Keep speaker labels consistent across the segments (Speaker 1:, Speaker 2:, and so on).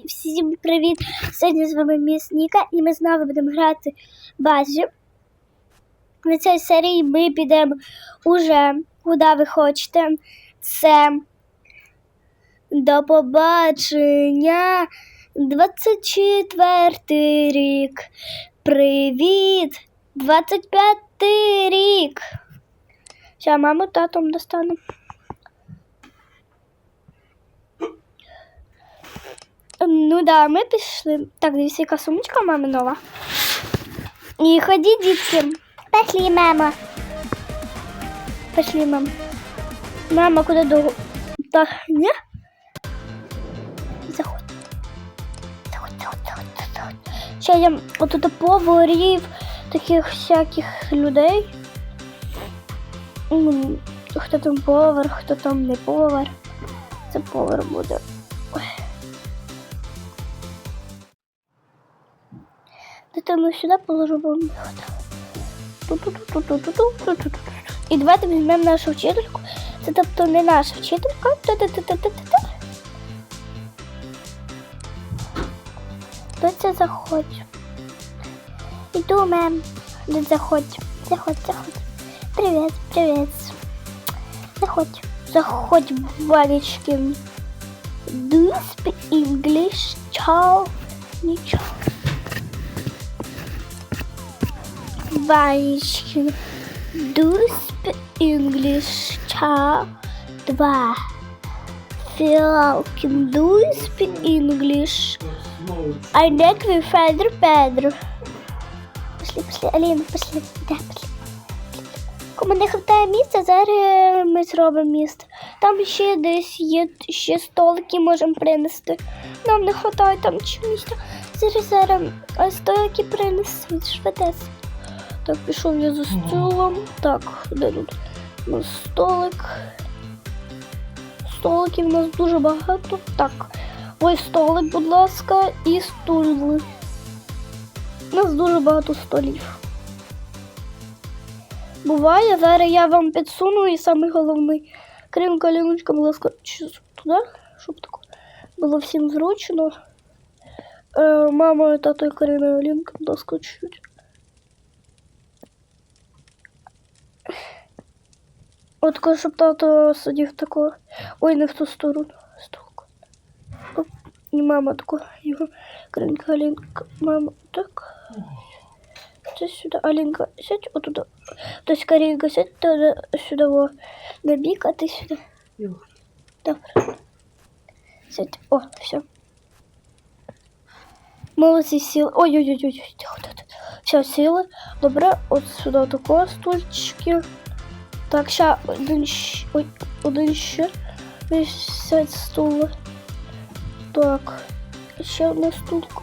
Speaker 1: Всім привіт! Сьогодні з вами Міс Ніка і ми знову будемо грати базі. На цій серії ми підемо уже куди ви хочете. Це до побачення 24 рік. Привіт! 25 рік. Зараз маму татом достану. Ну да, ми пішли. Так, дивіться, яка сумочка у мами нова. І ходіть, дітки. Пішли, мама. Пішли, мама. Мама, куди довго? Так, ні? Заходь. Заходь, заходь, заходь, заходь. Ще я отут поварів, таких всяких людей. Хто там повар, хто там не повар. Це повар буде. Дитину сюди положу, бо не. І давайте візьмемо нашу вчительку. Це тобто не наша вчителька. Та-та-та-та-та-та. Заходь. Іду, мем. Заходь. Заходь, заходь. Привіт, привіт. Заходь. Заходь, Валечкин. Do you speak English? Чао. Нічого. Do speak English? Два. Фиалкин. Do speak English? With Федор Педро. Пошли, пошли, Аліна, пошли. Да, пошли. Кому не хватає місця, зараз ми зробимо місце. Там ще десь є ще столики можемо принести. Нам не вистачає там чи місця. Зараз зараз а столики принесуть швидесенько. Так, пішов я за столом. Так, де тут? У нас столик. Столиків у нас дуже багато. Так, ось столик, будь ласка, і стули. У нас дуже багато столів. Буває, зараз я вам підсуну і самий головний. Крім каліночка, будь ласка, туди, щоб так було всім зручно. Е, мама, тато і Карина Олінка, будь ласка, чуть-чуть. От тако, щоб тато сидів тако. Ой, не в ту сторону. Столку. Оп. І мама тако. Його Каринка, Алінка. Мама, так. Це сюди. Алінка, сядь отуда. Тобто Каринка, сядь туди, сюди, во. На бік, а ти сюди. Добре. Сядь. О, все. Молодці сіли. Ой-ой-ой, тихо, тихо. Все, сіли. Добре, от сюди тако стульчики. Так, ще один ще. Ой, один ще. Сядь стула. Так. Ще одна стулька.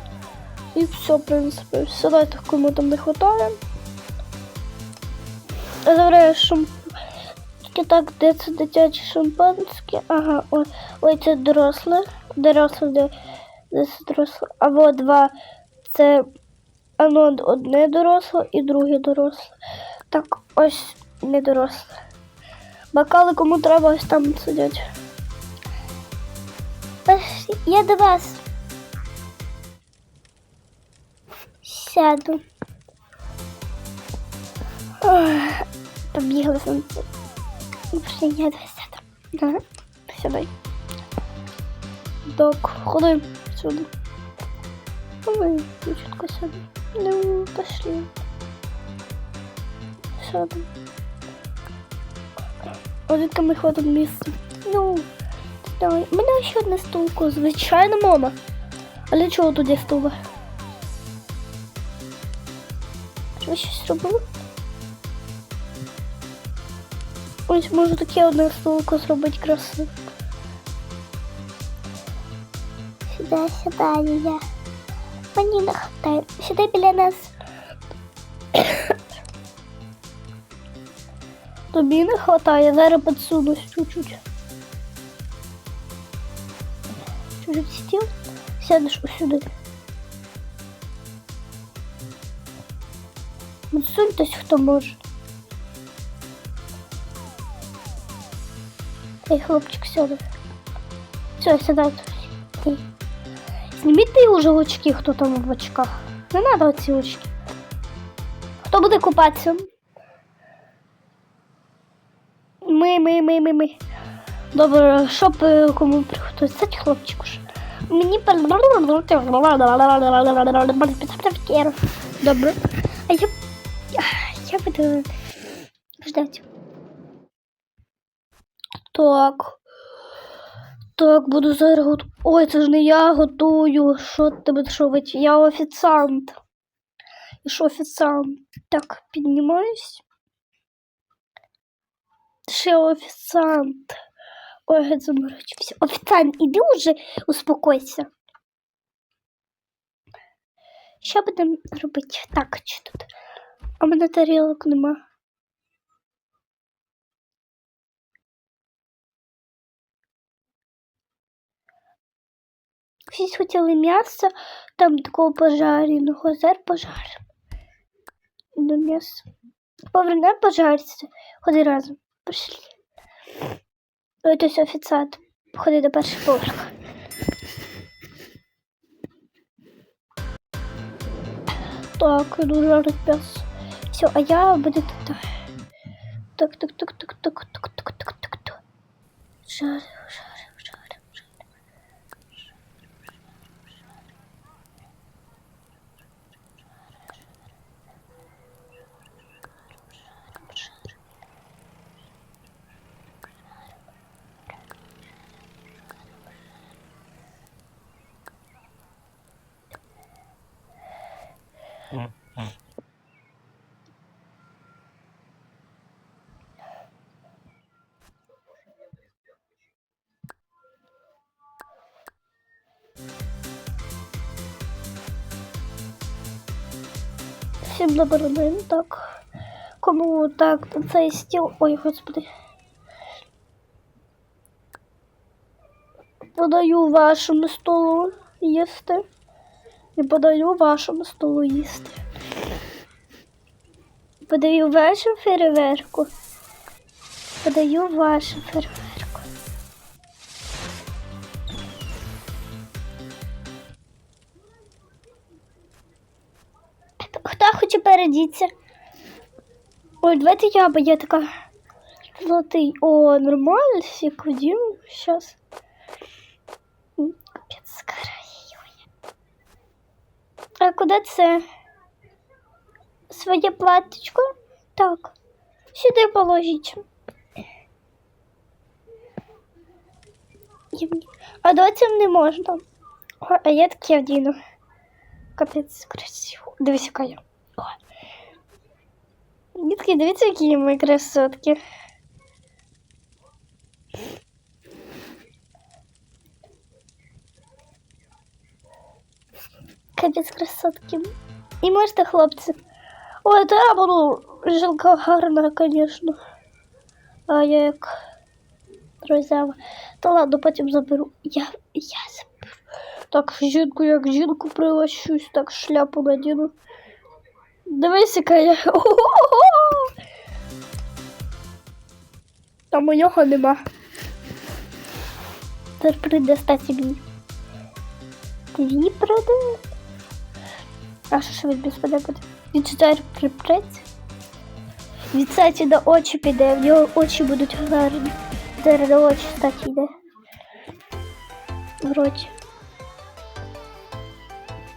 Speaker 1: І все, в принципі. Сідайте, кому там не вистачає. Шамп... Тільки так, де це дитяче шампанське. Ага, ой, ой, це доросле. Доросле, де, де це доросле. А вот два. Це оно одне доросле і друге доросле. Так, ось не доросле. Бокали кому треба, ось там сидять. Я до вас. Сяду. Побігли сонце. Я до вас сяду. Ага, сідай. Так, ходи сюди. Ой, дівчатка сяду. Ну, пошли. Сядем. Одитка ми ходимо місце. Ну, давай. У мене ще одна стулка, звичайно, мама. А для чого тут є стула? Що ви щось робили? Ось можу таке одне стулку зробити красиво. Сюди, сюди, я. Мені не хватає. Сюди біля нас. Тобі не хватає, зараз підсунусь чуть-чуть. Чуть-чуть стіл, сядеш усюди. Підсуньтесь, хто може. Ей, хлопчик, сяде. Все, сідай тут. Ей. Зніміть уже очки, хто там в очках. Не треба оці очки. Хто буде купатися? Ми, ми, ми, ми. Добре, щоб е, кому приготувати? Кстати, хлопчик уже. Мені Добре. А я, я буду ждать. Так. Так, буду зараз гот... Ой, це ж не я готую. Що ти будеш робити? Я офіціант. Я ж офіціант. Так, піднімаюсь. Ще офіціант. Ой, заморочився. Офіціант, іди уже, успокойся. Що будемо робити? Так, чи тут? А мене тарілок нема. Всі хотіли м'ясо, там такого пожареного, зараз пожаримо. До м'яса. Повернемо пожариться. Ходи разом. Пішли. Ось ось офіціант. Ходи до першого поверху. Так, іду жарить м'ясо. Все, а я буду тут. Так, так, так, так, так, так, так, так, так, так. Жарю, жарю, Всім добрий день, так. Кому так на цей стіл. Ой, господи. Подаю вашому столу їсти. І подаю вашому столу їсти. Подаю вашу фейерверку. Подаю вашу фейерверку. Хоче? Ой, давайте я, бо я така золотий. О, нормально. Щас. М, Капець, скарає. А куди це? Своє платічко? Так. Сюди положіть. А доцям не можна. А я таке вдіну. Капець красиво. Дивись, яка я. О. Дітки, дивіться, які ми красотки. Капець красотки. І можете, хлопці. Ой, то я буду жінка гарна, звісно. А я як друзява. Та ладно, потім заберу. Я, я заберу. Так, жінку, як жінку прилащусь, так шляпу надіну. Дивись, яка я. Ого-го! Там у нього нема. Тепер прийде стати мені. Твій прийде. А що ж він без буде? Він читає припреться. Від кстати, до очі піде, в нього очі будуть гарні. Зараз до очі, кстати, йде. Вроді.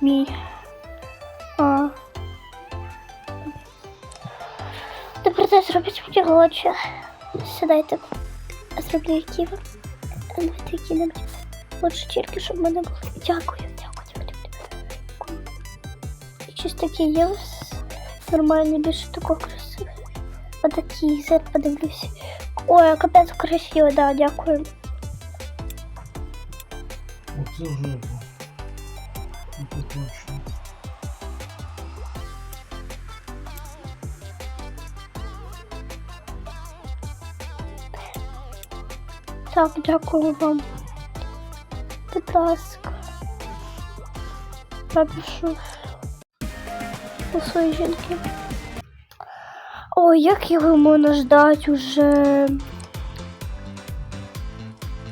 Speaker 1: Мій. А. Тепер це зробить мені очі. Сідайте. Зроблю які ви. Давайте які-небудь. Лучше тільки, щоб мене було. Дякую, дякую, дякую. дякую. Щось таке є у вас нормальне, більше такого красиве. Отакий, зараз подивлюсь. Ой, капець красиво, да, дякую.
Speaker 2: Оце жопа. Це
Speaker 1: Так, дякую вам. Будь ласка. Напишу у своїй жінки. Ой, як його можна ждати уже.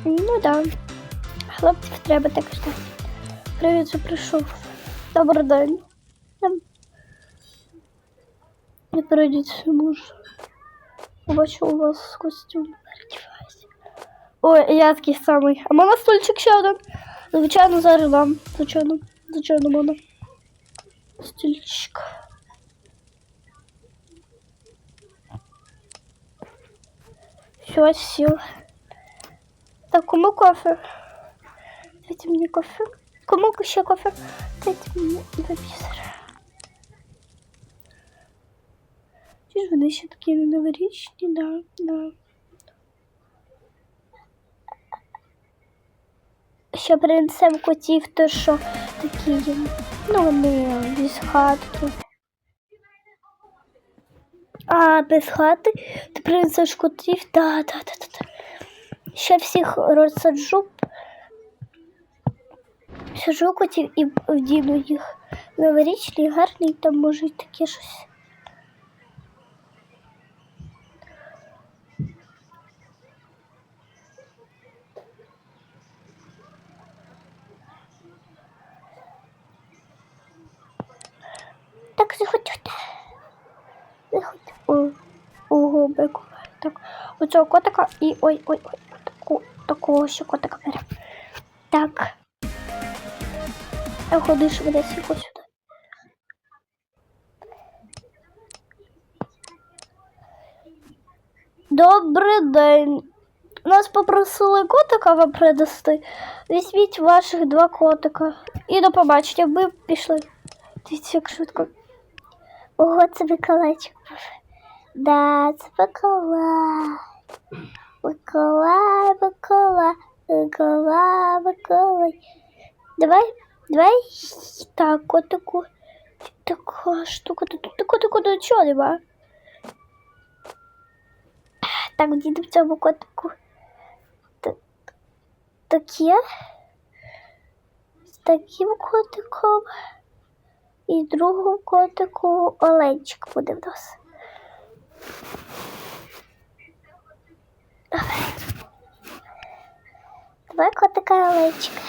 Speaker 1: Ну да. Хлопців треба так ждати. Привіт, я прийшов. Добрий день. Ем. Не перейдіть не можу. Бачу у вас костюм. Ой, я такий самий. А можна стульчик ще один? Звичайно, зараз дам. Звичайно, звичайно, можна. Стільчик. Все, сел. Так, кому кофе? Дайте мне кофе. Кому еще кофе? Дайте мне випісер. Чи ж вони ще такі новорічні? Да, да. Ще принесемо котів, то що такі, ну вони без хатки. А, без хати? Ти принесеш котів? Да, да, да, да. Ще всіх розсаджу. Саджу котів і вдіну їх. Новорічний, гарний, там може таке щось. Так, заходьте. Заходьте. О, беку. Так, оцього котика і ой, ой, ой, таку, такого ще котика беремо. Так. А ходи швидесенько сюди. Добрий день. Нас попросили котика вам принести. Візьміть ваших два котика. І до побачення. Ми пішли. Дивіться, як швидко. Ого, це Миколайчик. Да, це Миколай. Миколай, Миколай, Миколай. Давай, давай. Так, котику. Така штука. Тут таку, таку, нічого нема. Так, діду в цьому котику. Так, таке. З таким котиком. І другому котику Оленчик буде в нас. Давай. Котика Оленчика.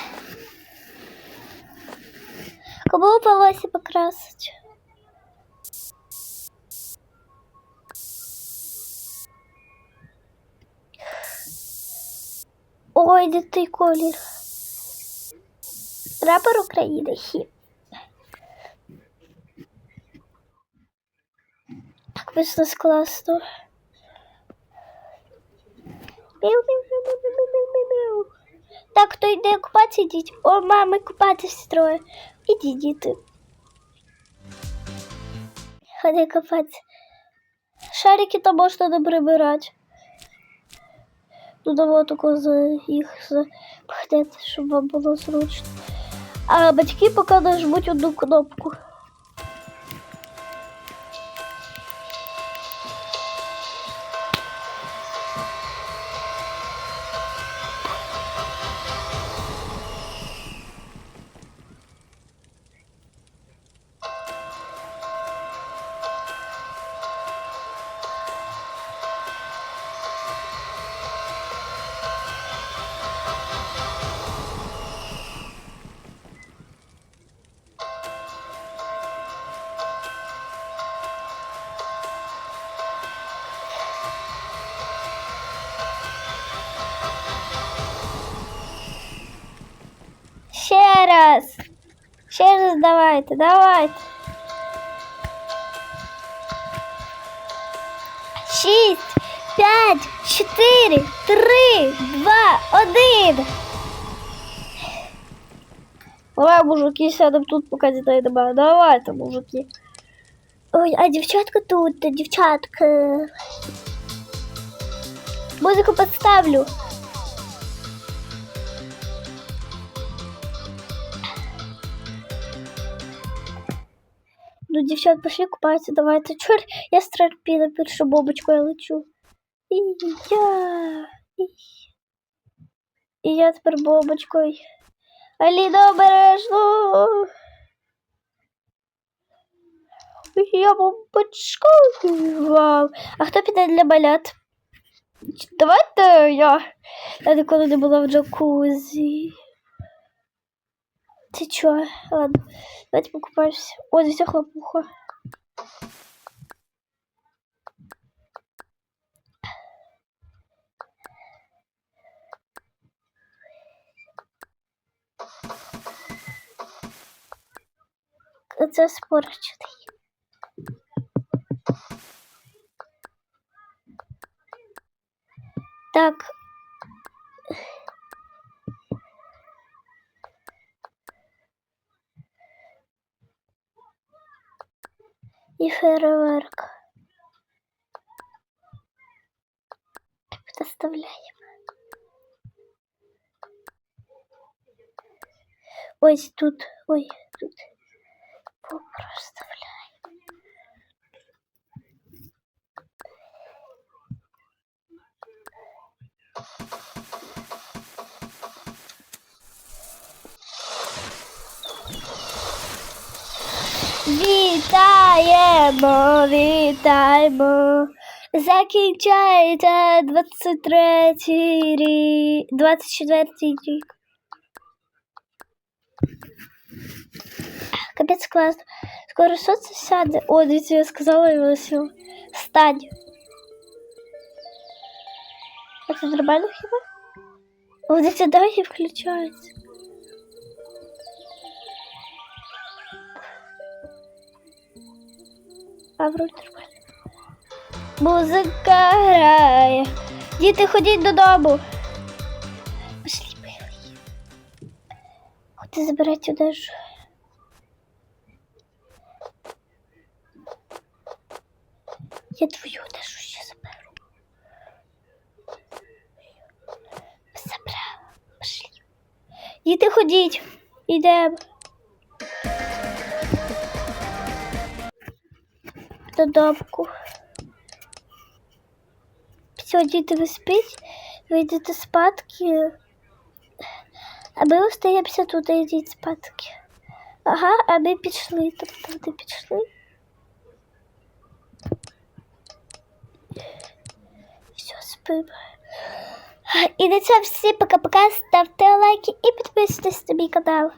Speaker 1: Кому волосся покрасить? Ой, де той колір. Прапор України. Хі. Вийшло класно. Так, хто йде купатися, йдіть. О, мами, купатися троє. Ідіть, діти. Ходи купатися. Шарики то можна не прибирати. Ну, давай тако за їх запхнете, щоб вам було зручно. А батьки поки нажмуть одну кнопку. давайте, давайте. Шість, п'ять, чотири, три, два, один. Давай, мужики, сядемо тут, поки дітей немає. Давайте, мужики. Ой, а дівчатка тут, дівчатка. Музику підставлю. Ну, дівчат, пошли купатися, давайте. Чур, я стерпіла першу бобочку, я лечу. І я. І, і я тепер бобочкою. Аліна, обережно. Я бомбочка. Вау. А хто піде для балят? Давайте я. Я ніколи не була в джакузі. Ты чё? Ладно, давайте покупаемся. О, здесь хлопуха. Це спорчений. Так. І фейерверк. Доставляємо. Ось тут, ой, тут. Проставляємо. Вітаємо, вітаємо. Закінчається 23 рік, 24 рік. Капець класно. Скоро сонце сяде. О, дивіться, я сказала його сил. Встань. Це нормально хіба? О, дивіться, далі включається. А вроді нормально. Музика грає. Діти, ходіть додому. Пошли, милий. Ходи забирати одежу. Я твою одежу ще заберу. Забрала. Пошли. Діти, ходіть. Ідемо. Додомку. Все, діти, ви спіть, ви спадки. А ми остаємося тут і йдіть спадки. Ага, а ми пішли. Тобто вони пішли. Все, спимо. І на цьому всі пока-пока. Ставте лайки і підписуйтесь на мій канал.